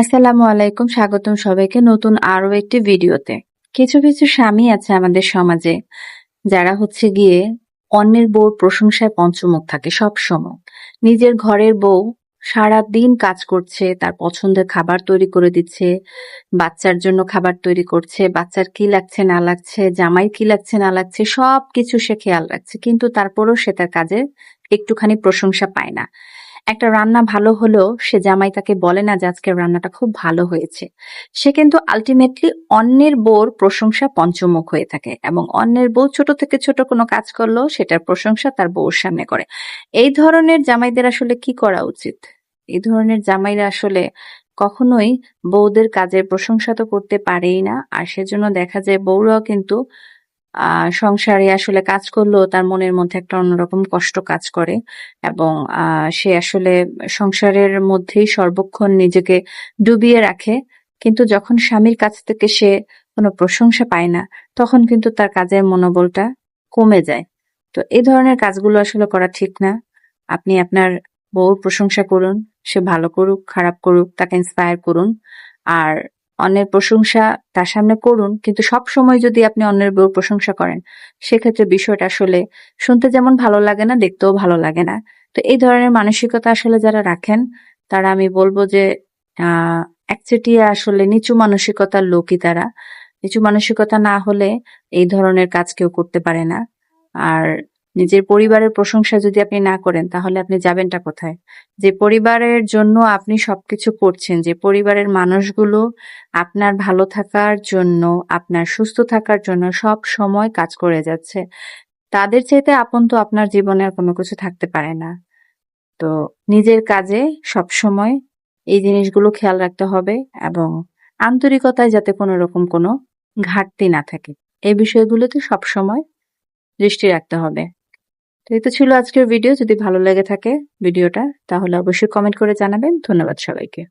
আসসালামু আলাইকুম, স্বাগতম সবাইকে নতুন আরও একটি ভিডিওতে। কিছু কিছু স্বামী আছে আমাদের সমাজে, যারা হচ্ছে গিয়ে অন্যের বউ প্রশংসায় পঞ্চমুখ থাকে সব সময় নিজের ঘরের বউ সারা দিন কাজ করছে, তার পছন্দের খাবার তৈরি করে দিচ্ছে, বাচ্চার জন্য খাবার তৈরি করছে, বাচ্চার কি লাগছে, না লাগছে, জামাই কি লাগছে, না লাগছে সব কিছু সে খেয়াল রাখছে, কিন্তু তারপরেও সে তার কাজে একটুখানি প্রশংসা পায় না। একটা রান্না ভালো হলেও সে জামাই তাকে বলে না যে আজকের রান্নাটা খুব ভালো হয়েছে। সে কিন্তু আলটিমেটলি অন্যের বউর প্রশংসা পঞ্চমুখ হয়ে থাকে এবং অন্যের বউ ছোট থেকে ছোট কোনো কাজ করলেও সেটার প্রশংসা তার বউর সামনে করে। এই ধরনের জামাইদের আসলে কি করা উচিত? এই ধরনের জামাইরা আসলে কখনোই বউদের কাজের প্রশংসা তো করতে পারেই না। আর সেজন্য দেখা যায় বউরাও কিন্তু সংসারে আসলে কাজ করলেও তার মনের মধ্যে একটা অন্যরকম কষ্ট কাজ করে এবং সে আসলে সংসারের মধ্যেই সর্বক্ষণ নিজেকে ডুবিয়ে রাখে। কিন্তু যখন স্বামীর কাছ থেকে সে কোনো প্রশংসা পায় না, তখন কিন্তু তার কাজের মনোবলটা কমে যায়। তো এই ধরনের কাজগুলো আসলে করা ঠিক না। আপনি আপনার বউর প্রশংসা করুন, সে ভালো করুক, খারাপ করুক, তাকে ইন্সপায়ার করুন। আর অন্যের প্রশংসা তার সামনে করুন, কিন্তু সব সময় যদি আপনি অন্যের বউর প্রশংসা করেন, সেক্ষেত্রে বিষয়টা আসলে শুনতে যেমন ভালো লাগে না, দেখতেও ভালো লাগে না। তো এই ধরনের মানসিকতা আসলে যারা রাখেন, তারা আমি বলব যে একচেটিয়া আসলে নিচু মানসিকতার লোকই তারা। নিচু মানসিকতা না হলে এই ধরনের কাজ কেউ করতে পারে না। আর নিজের পরিবারের প্রশংসা যদি আপনি না করেন, তাহলে আপনি যাবেনটা কোথায়? যে পরিবারের জন্য আপনি সবকিছু করছেন, যে পরিবারের মানুষগুলো আপনার ভালো থাকার জন্য, আপনার সুস্থ থাকার জন্য সব সময় কাজ করে যাচ্ছে, তাদের চাইতে আপন তো আপনার জীবনে আর কোনো কিছু থাকতে পারে না। তো নিজের কাজে সব সময় এই জিনিসগুলো খেয়াল রাখতে হবে এবং আন্তরিকতায় যাতে কোনো রকম কোনো ঘাটতি না থাকে, এই বিষয়গুলোতে সব সময় দৃষ্টি রাখতে হবে। এই তো ছিল আজকের ভিডিও যদি ভালো লেগে থাকে ভিডিওটা, তাহলে অবশ্যই কমেন্ট করে জানাবেন। ধন্যবাদ সবাইকে।